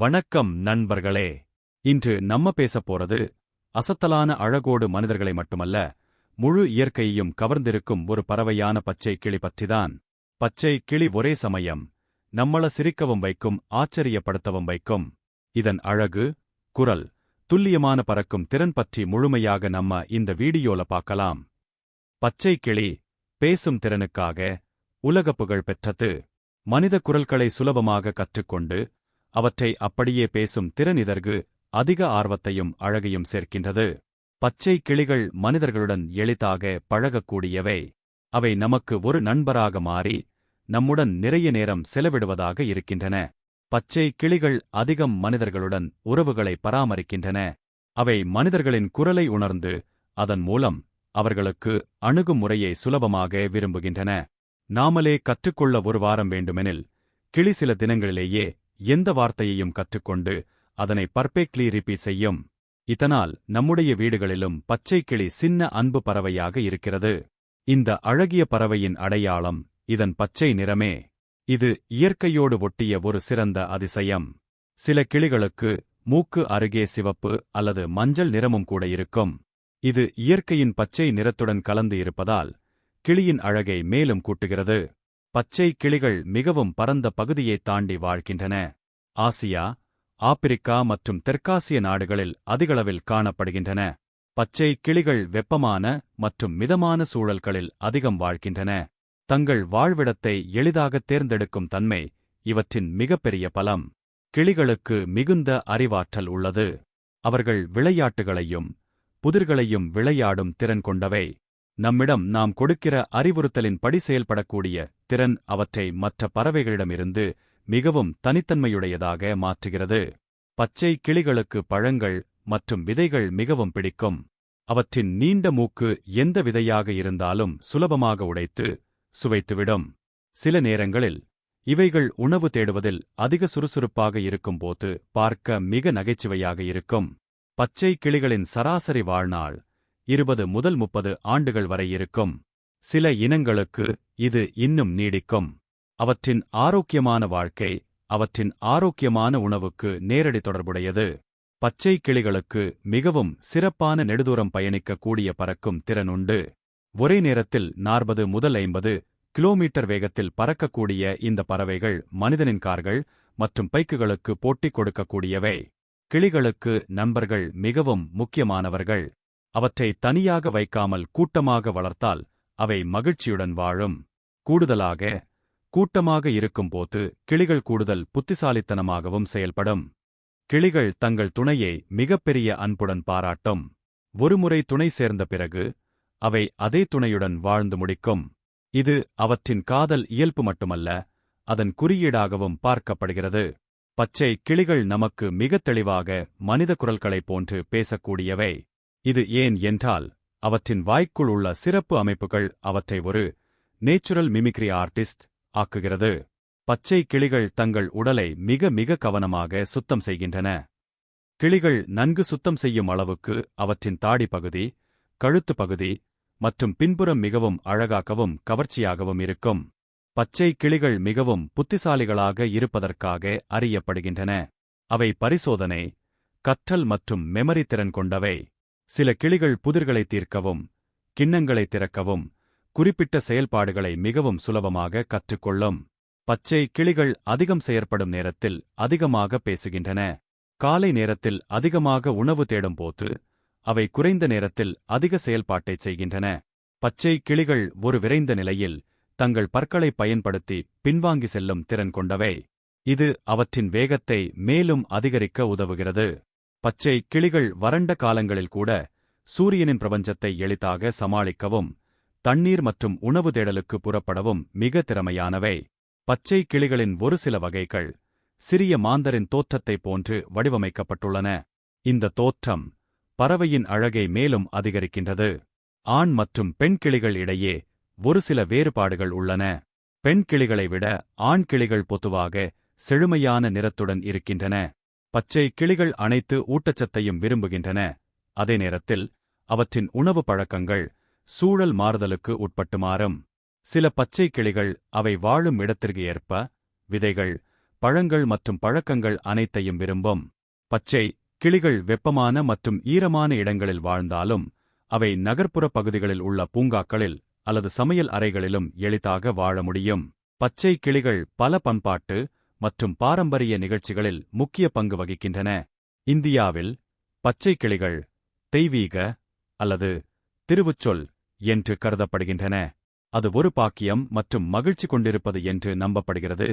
வணக்கம் நண்பர்களே. இன்று நம்ம பேசப் போறது அசத்தலான அழகோடு மனிதர்களை மட்டுமல்ல முழு இயற்கையையும் கவர்ந்திருக்கும் ஒரு பறவையான பச்சை கிளி பற்றிதான். பச்சை கிளி ஒரே சமயம் நம்மள சிரிக்கவும் வைக்கும் ஆச்சரியப்படுத்தவும் வைக்கும். இதன் அழகு குரல் துல்லியமான பறக்கும் திறன் பற்றி முழுமையாக நம்ம இந்த வீடியோல பார்க்கலாம். பச்சை கிளி பேசும் திறனுக்காக உலக புகழ் பெற்றது. மனித குரல்களை சுலபமாக கற்றுக்கொண்டு அவற்றை அப்படியே பேசும் திறன் இதற்கு அதிக ஆர்வத்தையும் அழகையும் சேர்க்கின்றது. பச்சை கிளிகள் மனிதர்களுடன் எளிதாக பழகக்கூடியவை. அவை நமக்கு ஒரு நண்பராக மாறி நம்முடன் நிறைய நேரம் செலவிடுவதாக இருக்கின்றன. பச்சை கிளிகள் அதிகம் மனிதர்களுடன் உறவுகளை பராமரிக்கின்றன. அவை மனிதர்களின் குரலை உணர்ந்து அதன் மூலம் அவர்களுக்கு அணுகுமுறையை சுலபமாக விரும்புகின்றன. நாமலே கற்றுக்கொள்ள ஒரு வாரம் வேண்டுமெனில் கிளி சில தினங்களிலேயே எந்த வார்த்தையையும் கற்றுக்கொண்டு அதனை பர்பெக்ட்லி ரிப்பீட் செய்யும். இதனால் நம்முடைய வீடுகளிலும் பச்சை கிளி சின்ன அன்பு பறவையாக இருக்கிறது. இந்த அழகிய பறவையின் அடையாளம் இதன் பச்சை நிறமே. இது இயற்கையோடு ஒட்டிய ஒரு சிறந்த அதிசயம். சில கிளிகளுக்கு மூக்கு அருகே சிவப்பு அல்லது மஞ்சள் நிறமும் கூட இருக்கும். இது இயற்கையின் பச்சை நிறத்துடன் கலந்து இருப்பதால் கிளியின் அழகை மேலும் கூட்டுகிறது. பச்சை கிளிகள் மிகவும் பரந்த பகுதியைத் தாண்டி வாழ்கின்றன. ஆசியா ஆப்பிரிக்கா மற்றும் தெற்காசிய நாடுகளில் அதிகளவில் காணப்படுகின்றன. பச்சை கிளிகள் வெப்பமான மற்றும் மிதமான சூழல்களில் அதிகம் வாழ்கின்றன. தங்கள் வாழ்விடத்தை எளிதாக தேர்ந்தெடுக்கும் தன்மை இவற்றின் மிகப்பெரிய பலம். கிளிகளுக்கு மிகுந்த அறிவாற்றல் உள்ளது. அவர்கள் விளையாட்டுகளையும் புதிர்களையும் விளையாடும் திறன் கொண்டவை. நம்மிடம் நாம் கொடுக்கிற அறிவுறுத்தலின் படி செயல்படக்கூடிய திறன் அவற்றை மற்ற பறவைகளிடமிருந்து மிகவும் தனித்தன்மையுடையதாக மாற்றுகிறது. பச்சை கிளிகளுக்கு பழங்கள் மற்றும் விதைகள் மிகவும் பிடிக்கும். அவற்றின் நீண்ட மூக்கு எந்த விதையாக இருந்தாலும் சுலபமாக உடைத்து சுவைத்துவிடும். சில நேரங்களில் இவைகள் உணவு தேடுவதில் அதிக சுறுசுறுப்பாக இருக்கும்போது பார்க்க மிக நகைச்சுவையாக இருக்கும். பச்சை கிளிகளின் சராசரி வாழ்நாள் இருபது முதல் முப்பது ஆண்டுகள் வரை இருக்கும். சில இனங்களுக்கு இது இன்னும் நீடிக்கும். அவற்றின் ஆரோக்கியமான வாழ்க்கை அவற்றின் ஆரோக்கியமான உணவுக்கு நேரடி தொடர்புடையது. பச்சை கிளிகளுக்கு மிகவும் சிறப்பான நெடுதூரம் பயணிக்கக்கூடிய பறக்கும் திறனுண்டு ஒரே நேரத்தில் நாற்பது முதல் ஐம்பது கிலோமீட்டர் வேகத்தில் பறக்கக்கூடிய இந்த பறவைகள் மனிதனின் கார்கள் மற்றும் பைக்குகளுக்கு போட்டி கொடுக்கக்கூடியவை. கிளிகளுக்கு நண்பர்கள் மிகவும் முக்கியமானவர்கள். அவற்றை தனியாக வைக்காமல் கூட்டமாக வளர்த்தால் அவை மகிழ்ச்சியுடன் வாழும். கூடுதலாக கூட்டமாக இருக்கும்போது கிளிகள் கூடுதல் புத்திசாலித்தனமாகவும் செயல்படும். கிளிகள் தங்கள் துணையை மிகப்பெரிய அன்புடன் பாராட்டும். ஒருமுறை துணை சேர்ந்த பிறகு அவை அதே துணையுடன் வாழ்ந்து முடிக்கும். இது அவற்றின் காதல் இயல்பு மட்டுமல்ல அதன் குறியீடாகவும் பார்க்கப்படுகிறது. பச்சை கிளிகள் நமக்கு மிகத் தெளிவாக மனித குரல்களைப் போன்று பேசக்கூடியவை. இது ஏன் என்றால் அவற்றின் வாய்க்குள் உள்ள சிறப்பு அமைப்புகள் அவற்றை ஒரு நேச்சுரல் மிமிக்ரி ஆர்டிஸ்ட் ஆக்குகிறது. பச்சை கிளிகள் தங்கள் உடலை மிக மிக கவனமாக சுத்தம் செய்கின்றன. கிளிகள் நன்கு சுத்தம் செய்யும் அளவுக்கு அவற்றின் தாடி பகுதி கழுத்து பகுதி மற்றும் பின்புறம் மிகவும் அழகாகவும் கவர்ச்சியாகவும் இருக்கும். பச்சை கிளிகள் மிகவும் புத்திசாலிகளாக இருப்பதற்காக அறியப்படுகின்றன. அவை பரிசோதனை கற்றல் மற்றும் மெமரி திறன் கொண்டவை. சில கிளிகள் புதிர்களை தீர்க்கவும் கிண்ணங்களை திறக்கவும் குறிப்பிட்ட செயல்பாடுகளை மிகவும் சுலபமாக கற்றுக்கொள்ளும். பச்சை கிளிகள் அதிகம் செயற்படும் நேரத்தில் அதிகமாக பேசுகின்றன. காலை நேரத்தில் அதிகமாக உணவு தேடும் போது அவை குறைந்த நேரத்தில் அதிக செயல்பாட்டைச் செய்கின்றன. பச்சை கிளிகள் ஒரு விரைந்த நிலையில் தங்கள் பற்களை பயன்படுத்தி பின்வாங்கி செல்லும் திறன் கொண்டவை. இது அவற்றின் வேகத்தை மேலும் அதிகரிக்க உதவுகிறது. பச்சை கிளிகள் வறண்ட காலங்களில் கூட சூரியனின் பிரபஞ்சத்தை எளிதாக சமாளிக்கவும் தண்ணீர் மற்றும் உணவு தேடலுக்கு புறப்படவும் மிக திறமையானவை. பச்சை கிளிகளின் ஒரு சில வகைகள் சிறிய மாந்தரின் தோற்றத்தைப் போன்று வடிவமைக்கப்பட்டுள்ளன. இந்த தோற்றம் பறவையின் அழகை மேலும் அதிகரிக்கின்றது. ஆண் மற்றும் பெண் கிளிகள் இடையே ஒரு சில வேறுபாடுகள் உள்ளன. பெண் கிளிகளை விட ஆண் கிளிகள் பொதுவாக செழுமையான நிறத்துடன் இருக்கின்றன. பச்சை கிளிகள் அனைத்து ஊட்டச்சத்தையும் விரும்புகின்றன. அதே நேரத்தில் அவற்றின் உணவு பழக்கங்கள் சூழல் மாறுதலுக்கு உட்பட்டு மாறும். சில பச்சை கிளிகள் அவை வாழும் இடத்திற்கு ஏற்ப விதைகள் பழங்கள் மற்றும் பழக்கங்கள் அனைத்தையும் விரும்பும். பச்சை கிளிகள் வெப்பமான மற்றும் ஈரமான இடங்களில் வாழ்ந்தாலும் அவை நகர்ப்புற பகுதிகளில் உள்ள பூங்காக்களில் அல்லது சமையல் அறைகளிலும் எளிதாக வாழ முடியும். பச்சை கிளிகள் பல பண்பாட்டு மற்றும் பாரம்பரிய நிகழ்ச்சிகளில் முக்கிய பங்கு வகிக்கின்றன. இந்தியாவில் பச்சை கிளிகள் தெய்வீக அல்லது திருவுச்சொல் என்று கருதப்படுகின்றன. அது ஒரு பாக்கியம் மற்றும் மகிழ்ச்சி கொண்டிருப்பது என்று நம்பப்படுகிறது.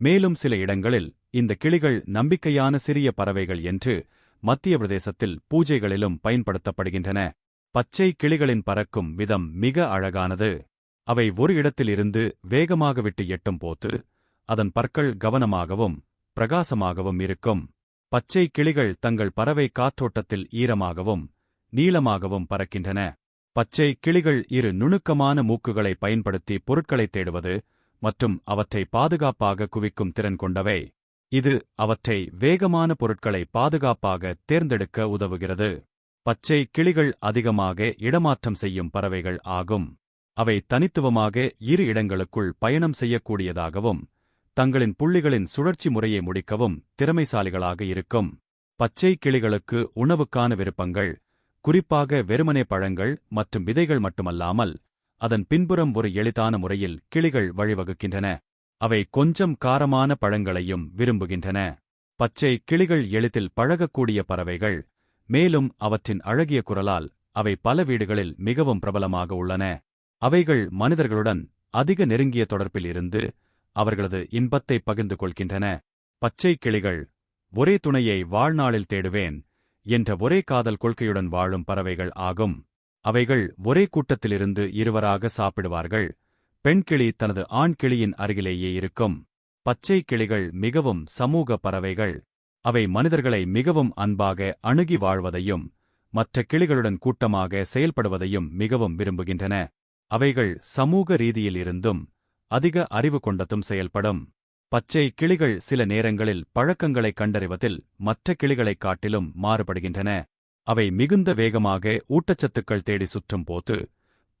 மேலும் சில இடங்களில் இந்த கிளிகள் நம்பிக்கையான சிறிய பறவைகள் என்று மத்திய பிரதேசத்தில் பூஜைகளிலும் பயன்படுத்தப்படுகின்றன. பச்சை கிளிகளின் பறக்கும் விதம் மிக அழகானது. அவை ஒரு இடத்திலிருந்து வேகமாக விட்டு எட்டும் போது அதன் பற்கள் கவனமாகவும் பிரகாசமாகவும் இருக்கும். பச்சை கிளிகள் தங்கள் பறவை காற்றோட்டத்தில் ஈரமாகவும் நீளமாகவும் பறக்கின்றன. பச்சை கிளிகள் இரு நுணுக்கமான மூக்குகளை பயன்படுத்தி பொருட்களைத் தேடுவது மற்றும் அவற்றை பாதுகாப்பாக குவிக்கும் திறன் கொண்டவை. இது அவற்றை வேகமான பொருட்களை பாதுகாப்பாக தேர்ந்தெடுக்க உதவுகிறது. பச்சை கிளிகள் அதிகமாக இடமாற்றம் செய்யும் பறவைகள் ஆகும். அவை தனித்துவமாக இரு இடங்களுக்குள் பயணம் செய்யக்கூடியதாகவும் தங்களின் புள்ளிகளின் சுழற்சி முறையை முடிக்கவும் திறமைசாலிகளாக இருக்கும். பச்சை கிளிகளுக்கு உணவுக்கான விருப்பங்கள் குறிப்பாக வெறுமனே பழங்கள் மற்றும் விதைகள் மட்டுமல்லாமல் அதன் பின்புறம் ஒரு எளிதான முறையில் கிளிகள் வழிவகுக்கின்றன. அவை கொஞ்சம் காரமான பழங்களையும் விரும்புகின்றன. பச்சை கிளிகள் எளிதில் பழகக்கூடிய பறவைகள் மேலும் அவற்றின் அழகிய குரலால் அவை பல வீடுகளில் மிகவும் பிரபலமாக உள்ளன. அவைகள் மனிதர்களுடன் அதிக நெருங்கிய தொடர்பில் இருந்து அவர்களது இன்பத்தை பகிர்ந்து கொள்கின்றன பச்சை கிளிகள் ஒரே துணையை வாழ்நாளில் தேடுவேன் என்ற ஒரே காதல் கொள்கையுடன் வாழும் பறவைகள் ஆகும். அவைகள் ஒரே கூட்டத்திலிருந்து இருவராக சாப்பிடுவார்கள். பெண் கிளி தனது ஆண் கிளியின் அருகிலேயே இருக்கும். பச்சை கிளிகள் மிகவும் சமூக பறவைகள். அவை மனிதர்களை மிகவும் அன்பாக அணுகி வாழ்வதையும் மற்ற கிளிகளுடன் கூட்டமாக செயல்படுவதையும் மிகவும் விரும்புகின்றன. அவைகள் சமூக ரீதியில் இருந்தும் அதிக அறிவு கொண்டதும் செயல்படும். பச்சை கிளிகள் சில நேரங்களில் பழக்கங்களை கண்டறிவதில் மற்ற கிளிகளைக் காட்டிலும் மாறுபடுகின்றன. அவை மிகுந்த வேகமாக ஊட்டச்சத்துக்கள் தேடி சுற்றும் போது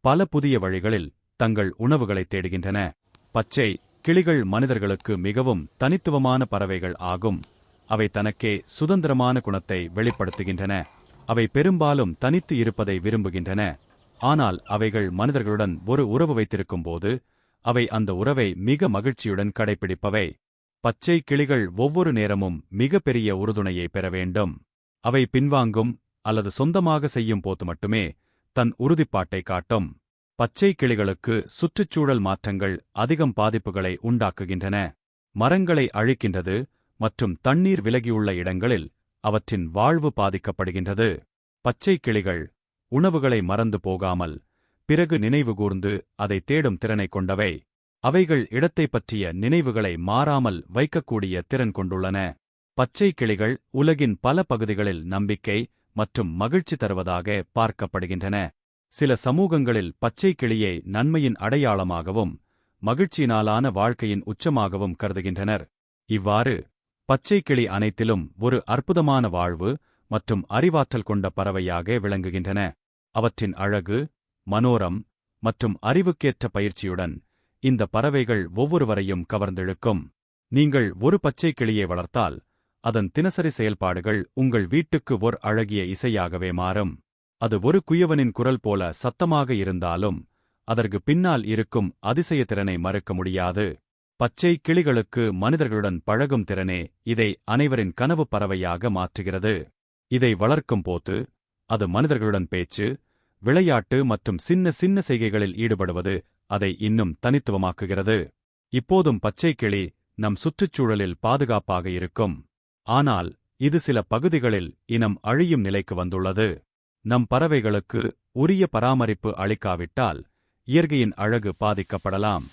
பல புதிய வழிகளில் தங்கள் உணவுகளைத் தேடுகின்றன. பச்சை கிளிகள் மனிதர்களுக்கு மிகவும் தனித்துவமான பறவைகள் ஆகும். அவை தனக்கே சுதந்திரமான குணத்தை வெளிப்படுத்துகின்றன. அவை பெரும்பாலும் தனித்து இருப்பதை விரும்புகின்றன. ஆனால் அவைகள் மனிதர்களுடன் ஒரு உறவு வைத்திருக்கும் போது அவை அந்த உறவை மிக மகிழ்ச்சியுடன் கடைபிடிப்பவை பச்சை கிளிகள் ஒவ்வொரு நேரமும் மிக பெரிய உறுதுணையை பெற வேண்டும். அவை பின்வாங்கும் அல்லது சொந்தமாக செய்யும் போது மட்டுமே தன் உறுதிப்பாட்டை காட்டும். பச்சை கிளிகளுக்கு சுற்றுச்சூழல் மாற்றங்கள் அதிகம் பாதிப்புகளை உண்டாக்குகின்றன. மரங்களை அழிக்கின்றது மற்றும் தண்ணீர் விலகியுள்ள இடங்களில் அவற்றின் வாழ்வு பாதிக்கப்படுகின்றது. பச்சை கிளிகள் உணவுகளை மறந்து போகாமல் பிறகு நினைவுகூர்ந்து அதை தேடும் திறனை கொண்டவை. அவைகள் இடத்தைப் பற்றிய நினைவுகளை மாறாமல் வைக்கக்கூடிய திறன் கொண்டுள்ளன. பச்சை கிளிகள் உலகின் பல பகுதிகளில் நம்பிக்கை மற்றும் மகிழ்ச்சி தருவதாக பார்க்கப்படுகின்றன. சில சமூகங்களில் பச்சை கிளியை நன்மையின் அடையாளமாகவும் மகிழ்ச்சியினாலான வாழ்க்கையின் உச்சமாகவும் கருதுகின்றனர். இவ்வாறு பச்சை கிளி அனைத்திலும் ஒரு அற்புதமான வாழ்வு மற்றும் அறிவாற்றல் கொண்ட பறவையாக விளங்குகின்றன. அவற்றின் அழகு மனோரம் மற்றும் அறிவுக்கேற்ற பயிற்சியுடன் இந்த பறவைகள் ஒவ்வொருவரையும் கவர்ந்திழுக்கும். நீங்கள் ஒரு பச்சை கிளியை வளர்த்தால் அதன் தினசரி செயல்பாடுகள் உங்கள் வீட்டுக்கு ஓர் அழகிய இசையாகவே மாறும். அது ஒரு குயவனின் குரல் போல சத்தமாக இருந்தாலும் அதற்கு பின்னால் இருக்கும் அதிசய திறனை மறுக்க முடியாது. பச்சை கிளிகளுக்கு மனிதர்களுடன் பழகும் திறனே இதை அனைவரின் கனவு பறவையாக மாற்றுகிறது. இதை வளர்க்கும் போது அது மனிதர்களுடன் பேச்சு விளையாட்டு மற்றும் சின்ன சின்ன செய்கைகளில் ஈடுபடுவது அதை இன்னும் தனித்துவமாக்குகிறது. இப்போதும் பச்சை கிளி நம் சுற்றுச்சூழலில் பாதுகாப்பாக இருக்கும். ஆனால் இது சில பகுதிகளில் இனம் அழியும் நிலைக்கு வந்துள்ளது. நம் பறவைகளுக்கு உரிய பராமரிப்பு அளிக்காவிட்டால் இயற்கையின் அழகு பாதிக்கப்படலாம்.